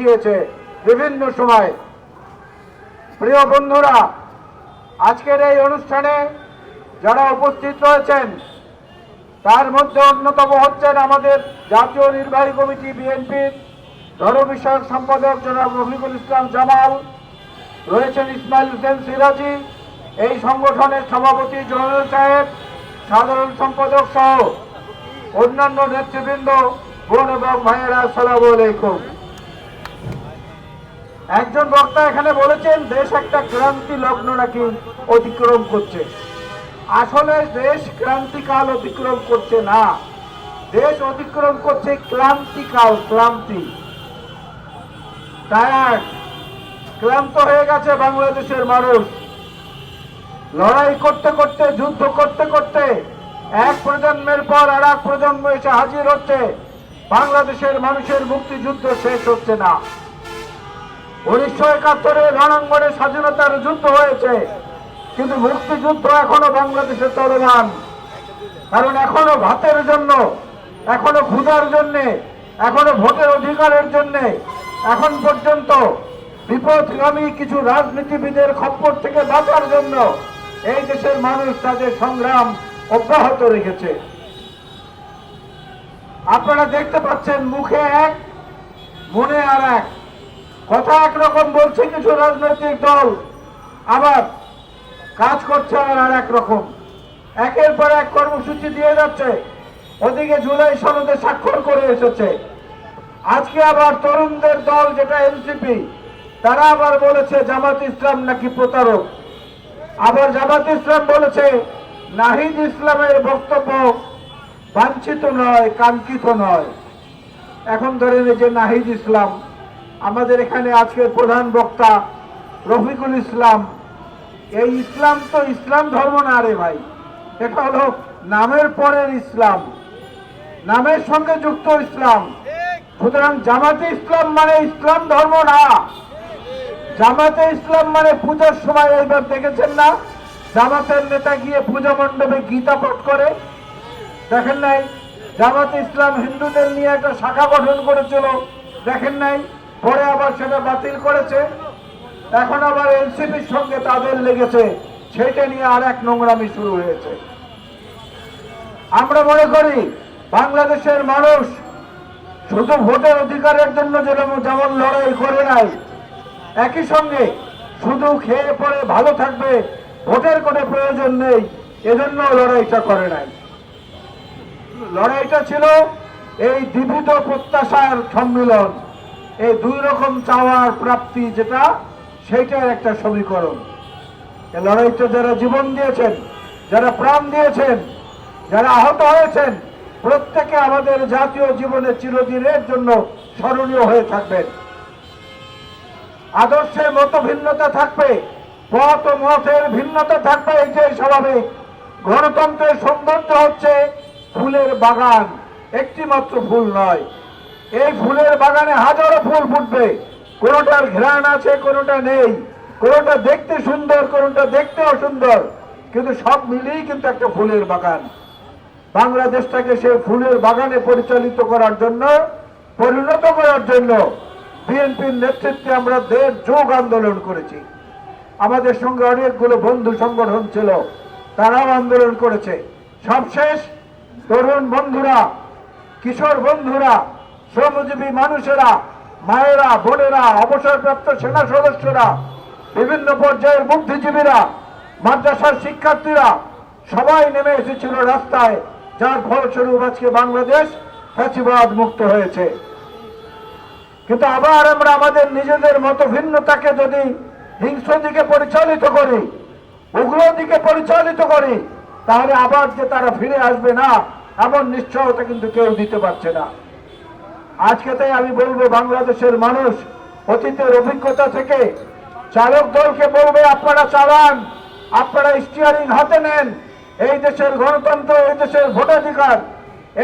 দিয়েছে বিভিন্ন সময়। প্রিয় বন্ধুরা, আজকের এই অনুষ্ঠানে যারা উপস্থিত রয়েছেন, তার মধ্যে অন্যতম হচ্ছেন আমাদের জাতীয় নির্বাহী কমিটি বিএনপির ধর্ম বিষয়ক সম্পাদক জনাব রফিকুল ইসলাম জামাল, রয়েছেন ইসমাইল হোসেন সিরাজি, এই সংগঠনের সভাপতি জহরুল সাহেব, সাধারণ সম্পাদক সহ অন্যান্য নেতৃবৃন্দ, বোন এবং ভাইয়েরা, আসসালামু আলাইকুম। একজন বক্তা এখানে বলেছেন, দেশ একটা ক্রান্তি লগ্ন নাকি অতিক্রম করছে। আসলে দেশ ক্রান্তিকাল অতিক্রম করছে না। দেশ অতিক্রম করছে ক্লান্তিকাল ক্লান্তি। টায়ার্ড ক্লান্ত হয়ে গেছে বাংলাদেশের মানুষ। লড়াই করতে করতে, যুদ্ধ করতে করতে, এক প্রজন্মের পর আর এক প্রজন্ম এসে হাজির হচ্ছে। বাংলাদেশের মানুষের মুক্তিযুদ্ধ শেষ হচ্ছে না। উনিশশো একাত্তরে রণাঙ্গনে স্বাধীনতার যুদ্ধ হয়েছে, কিন্তু মুক্তিযুদ্ধ এখনও বাংলাদেশে চলমান। কারণ এখনও ভাতের জন্য, এখনও ক্ষুধার জন্য, এখনও ভোটের অধিকারের জন্য, এখন পর্যন্ত বিপদগামী কিছু রাজনীতিবিদের খপ্পর থেকে বাঁচার জন্য এই দেশের মানুষ তাদের সংগ্রাম অব্যাহত রেখেছে। আপনারা দেখতে পাচ্ছেন মুখে এক, মনে আর এক। কথা একরকম বলছে কিছু রাজনৈতিক দল, আবার কাজ করছে আবার আর এক রকম একের পর এক কর্মসূচি দিয়ে যাচ্ছে, ওদিকে জুলাই সনদে স্বাক্ষর করে এসেছে। আজকে আবার তরুণদের দল, যেটা এনসিপি, তারা আবার বলেছে জামাত ইসলাম নাকি প্রতারক। আবার জামাত ইসলাম বলেছে, নাহিদ ইসলামের বক্তব্য বাঞ্ছিত নয়, কাঙ্ক্ষিত নয়। এখন ধরেন যে নাহিদ ইসলাম আমাদের এখানে আজকের প্রধান বক্তা রফিকুল ইসলাম। এই ইসলাম তো ইসলাম ধর্ম না রে ভাই, এটা হলো নামের পরের ইসলাম, নামের সঙ্গে যুক্ত ইসলাম। সুতরাং জামাতে ইসলাম মানে ইসলাম ধর্ম না। জামাতে ইসলাম মানে পূজার সময় এইবার দেখেছেন না? জামাতের নেতা গিয়ে পূজা মণ্ডপে গীতা পাঠ করে। দেখেন নাই? জামাতে ইসলাম হিন্দুদের নিয়ে একটা শাখা গঠন করেছিল। দেখেন নাই? পরে আবার সেটা বাতিল করেছে। এখন আবার এনসিপির সঙ্গে তাদের লেগেছে। সেটা নিয়ে আর এক নোংরামি শুরু হয়েছে। আমরা মনে করি, বাংলাদেশের মানুষ শুধু ভোটের অধিকারের জন্য যেমন লড়াই করে নাই, একই সঙ্গে শুধু খেয়ে পরে ভালো থাকবে, ভোটের কোনো প্রয়োজন নেই, এজন্য লড়াইটা করে নাই। লড়াইটা ছিল এই দ্বিবিধ প্রত্যাশার সম্মিলন। এই দুই রকম চাওয়ার প্রাপ্তি যেটা সেইটার একটা সমীকরণ। এই লড়াইটা যারা জীবন দিয়েছেন, যারা প্রাণ দিয়েছেন, যারা আহত হয়েছেন, প্রত্যেকে আমাদের জাতীয় জীবনে চিরদিনের জন্য স্মরণীয় হয়ে থাকবেন। আদর্শের মতো ভিন্নতা থাকবে, পথ ও মতের ভিন্নতা থাকবে, এটাই স্বাভাবিক। গণতন্ত্রের সৌন্দর্য হচ্ছে ফুলের বাগান একটি মাত্র ফুল নয়। এই ফুলের বাগানে হাজারো ফুল ফুটবে। কোনোটার ঘ্রাণ আছে, কোনোটা নেই। কোনোটা দেখতে সুন্দর, কোনোটা দেখতে অসুন্দর কিন্তু সব মিলিয়েই কিন্তু একটা ফুলের বাগান। বাংলাদেশটাকে সেই ফুলের বাগানে পরিচালিত করার জন্য, পরিণত করার জন্য বিএনপির নেতৃত্বে আমরা দেড় যোগ আন্দোলন করেছি। আমাদের সঙ্গে অনেকগুলো বন্ধু সংগঠন ছিল, তারাও আন্দোলন করেছে। সবশেষ তরুণ বন্ধুরা, কিশোর বন্ধুরা শ্রমজীবী মানুষেরা, মায়েরা, বোনেরা, অবসরপ্রাপ্ত সেনা সদস্যরা, বিভিন্ন পর্যায়ের বুদ্ধিজীবীরা, মাদ্রাসার শিক্ষার্থীরা, সবাই নেমে এসেছিল রাস্তায়। যার ফলস্বরূপ আজকে বাংলাদেশ ফ্যাসিবাদ মুক্ত হয়েছে। কিন্তু আবার আমরা আমাদের নিজেদের মতো ভিন্নতাকে যদি হিংস্র দিকে পরিচালিত করি, উগ্র দিকে পরিচালিত করি, তাহলে আবার যে তারা ফিরে আসবে না, এমন নিশ্চয়তা কিন্তু কেউ দিতে পারছে না। আজকে তাই আমি বলব, বাংলাদেশের মানুষ অতীতের অভিজ্ঞতা থেকে চালক দলকে বলবে, আপনারা চালান, আপনারা স্টিয়ারিং হাতে নেন। এই দেশের গণতন্ত্র, এই দেশের ভোটাধিকার,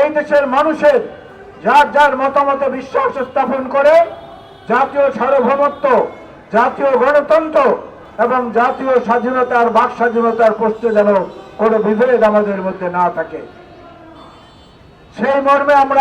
এই দেশের মানুষের যার যার মতামতে বিশ্বাস স্থাপন করে জাতীয় সার্বভৌমত্ব, জাতীয় গণতন্ত্র এবং জাতীয় স্বাধীনতার, বাক স্বাধীনতার প্রশ্নে যেন কোনো বিভেদ আমাদের মধ্যে না থাকে। সেই মর্মে আমরা